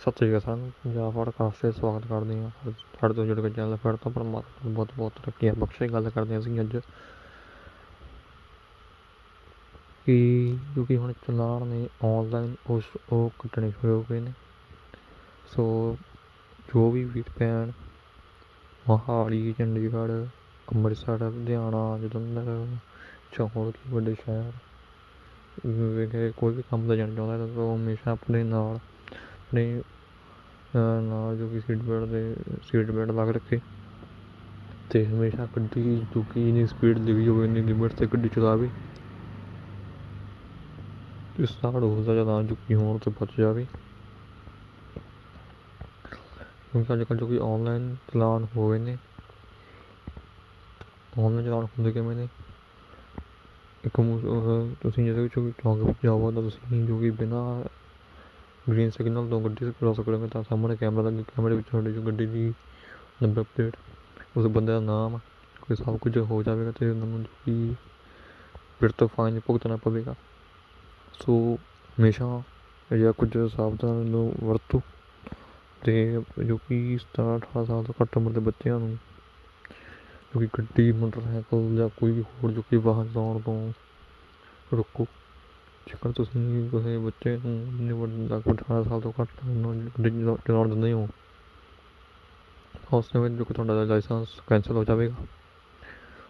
ਸਤਿ ਸ਼੍ਰੀ ਅਕਾਲ ਸਾਰਿਆਂ ਪੰਜਾਬ ਪੋਡਕਾਸਟ 'ਤੇ ਸਵਾਗਤ ਕਰਦੇ ਹਾਂ। ਸਾਡੇ ਤੋਂ ਜੁੜ ਕੇ ਚੈਨਲ ਫਿਰ ਤੋਂ ਪਰਮਾਤਮਾ ਨੂੰ ਬਹੁਤ ਬਹੁਤ ਤਰੱਕੀਆਂ ਬਖਸ਼ੇ ਗੱਲ ਕਰਦੇ ਹਾਂ ਅਸੀਂ ਅੱਜ। ਕਿ ਕਿਉਂਕਿ ਹੁਣ ਚਲਾਨ ਨੇ ਆਨਲਾਈਨ ਉਸ ਉਹ ਕੱਟਣੇ ਸ਼ੁਰੂ ਹੋ ਗਏ ਨੇ। ਸੋ ਜੋ ਵੀ ਵੀਰ ਭੈਣ ਮੋਹਾਲੀ, ਚੰਡੀਗੜ੍ਹ, ਅੰਮ੍ਰਿਤਸਰ, ਲੁਧਿਆਣਾ, ਜਲੰਧਰ ਜਾਂ ਹੋਰ ਵੱਡੇ ਸ਼ਹਿਰ ਕੋਈ ਵੀ ਕੰਮ ਦਾ ਜਾਣਾ ਚਾਹੁੰਦਾ ਤਾਂ ਉਹ ਹਮੇਸ਼ਾ ਆਪਣੇ ਨਾਲ ਆਪਣੇ ਨਾਲ ਜੋ ਕਿ ਸੀਟ ਬੈਲਟ ਦੇ ਸੀਟ ਬੈਲਟ ਲਾ ਕੇ ਰੱਖੇ। ਅਤੇ ਹਮੇਸ਼ਾ ਗੱਡੀ ਜੋ ਕਿ ਇੰਨੀ ਸਪੀਡ ਲਿਖੀ ਹੋਵੇ ਇੰਨੀ ਲਿਮਿਟ 'ਤੇ ਗੱਡੀ ਚਲਾਵੇ। ਇਸ ਨਾਲ ਉਸਦਾ ਜ਼ਿਆਦਾ ਝੁੱਕੀ ਹੋਣ ਤੋਂ ਬਚ ਜਾਵੇ। ਕਿਉਂਕਿ ਅੱਜ ਕੱਲ੍ਹ ਜੋ ਕਿ ਆਨਲਾਈਨ ਚਲਾਨ ਹੋ ਗਏ ਨੇ। ਆਨਲਾਈਨ ਚਲਾਨ ਹੁੰਦੇ ਕਿਵੇਂ ਨੇ? ਇੱਕ ਤੁਸੀਂ ਜਿਹਦੇ ਵਿੱਚੋਂ ਵੀ ਚੌਂਕ ਵਿੱਚ ਜਾਓ ਤਾਂ ਤੁਸੀਂ ਜੋ ਕਿ ਬਿਨਾਂ ਗ੍ਰੀਨ ਸਿਗਨਲ ਤੋਂ ਗੱਡੀ ਕ੍ਰੋਸ ਕਰੋਗੇ ਤਾਂ ਸਾਹਮਣੇ ਕੈਮਰਾ ਲੱਗੇ ਕੈਮਰੇ ਵਿੱਚ ਤੁਹਾਡੀ ਜੋ ਗੱਡੀ ਦੀ ਨੰਬਰ ਪਲੇਟ ਉਸ ਬੰਦੇ ਦਾ ਨਾਮ, ਕੋਈ ਸਭ ਕੁਝ ਹੋ ਜਾਵੇਗਾ ਅਤੇ ਉਹਨਾਂ ਨੂੰ ਜੋ ਕਿ ਫਿਰ ਤੋਂ ਫਾਈਨ ਭੁਗਤਣਾ ਪਵੇਗਾ। ਸੋ ਹਮੇਸ਼ਾ ਅਜਿਹਾ ਕੁਝ ਸਾਵਧਾਨ ਨੂੰ ਵਰਤੋ ਅਤੇ ਜੋ ਕਿ ਸਤਾਰਾਂ ਅਠਾਰਾਂ ਸਾਲ ਤੋਂ ਘੱਟ ਉਮਰ ਦੇ ਬੱਚਿਆਂ ਨੂੰ, ਜੋ ਕਿ ਗੱਡੀ, ਮੋਟਰਸਾਈਕਲ ਜਾਂ ਕੋਈ ਵੀ ਹੋਰ ਜੋ ਕਿ ਵਾਹਨ ਚਲਾਉਣ ਤੋਂ ਰੋਕੋ। ਜੇਕਰ ਤੁਸੀਂ ਕਿਸੇ ਬੱਚੇ ਨੂੰ ਇੰਨੇ ਵੱਡੇ ਲਗਭਗ ਅਠਾਰਾਂ ਸਾਲ ਤੋਂ ਘੱਟ ਚਲਾਉਣ ਦਿੰਦੇ ਹੋ ਉਸ ਸਮੇਂ ਜੋ ਕਿ ਤੁਹਾਡਾ ਲਾਇਸੈਂਸ ਕੈਂਸਲ ਹੋ ਜਾਵੇਗਾ।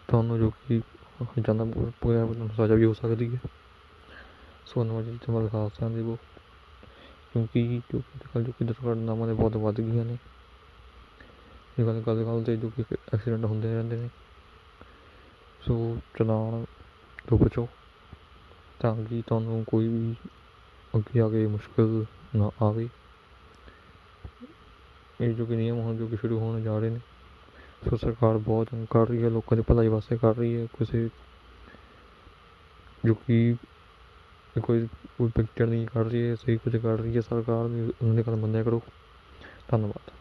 ਤੁਹਾਨੂੰ ਜੋ ਕਿ ਜਾਂਦਾ ਪੂਰਾ ਸਜ਼ਾ ਵੀ ਹੋ ਸਕਦੀ ਹੈ। ਸੋ ਉਹਨਾਂ ਚੀਜ਼ਾਂ ਖਾਸ ਧਿਆਨ ਦੇਵੋ ਕਿਉਂਕਿ ਜੋ ਅੱਜ ਕੱਲ੍ਹ ਜੋ ਕਿ ਦੁਰਘਟਨਾਵਾਂ ਨੇ ਬਹੁਤ ਵੱਧ ਗਈਆਂ ਨੇ। ਇਹ ਗੱਲ ਗੱਲ ਗੱਲ 'ਤੇ ਜੋ ਕਿ ਐਕਸੀਡੈਂਟ ਹੁੰਦੇ ਰਹਿੰਦੇ ਨੇ। ਸੋ ਚਲਾਉਣ ਤੋਂ ਬਚੋ। ਤਾਂ ਕਿ ਤੁਹਾਨੂੰ ਕੋਈ ਵੀ ਅੱਗੇ ਆ ਕੇ ਮੁਸ਼ਕਿਲ ਨਾ ਆਵੇ। ਇਹ ਜੋ ਕਿ ਨਿਯਮ ਹੁਣ ਜੋ ਕਿ ਸ਼ੁਰੂ ਹੋਣ ਜਾ ਰਹੇ ਨੇ, ਸੋ ਸਰਕਾਰ ਬਹੁਤ ਕਰ ਰਹੀ ਹੈ, ਲੋਕਾਂ ਦੀ ਭਲਾਈ ਵਾਸਤੇ ਕਰ ਰਹੀ ਹੈ। ਕਿਸੇ ਜੋ ਕਿ ਕੋਈ ਕੋਈ ਪਿਕਚਰ ਨਹੀਂ ਕਰ ਰਹੀ ਹੈ, ਸਹੀ ਕੁਝ ਕਰ ਰਹੀ ਹੈ ਸਰਕਾਰ ਨੇ ਉਹਨਾਂ ਦੇ ਗੱਲ ਮੰਨਿਆ ਕਰੋ। ਧੰਨਵਾਦ।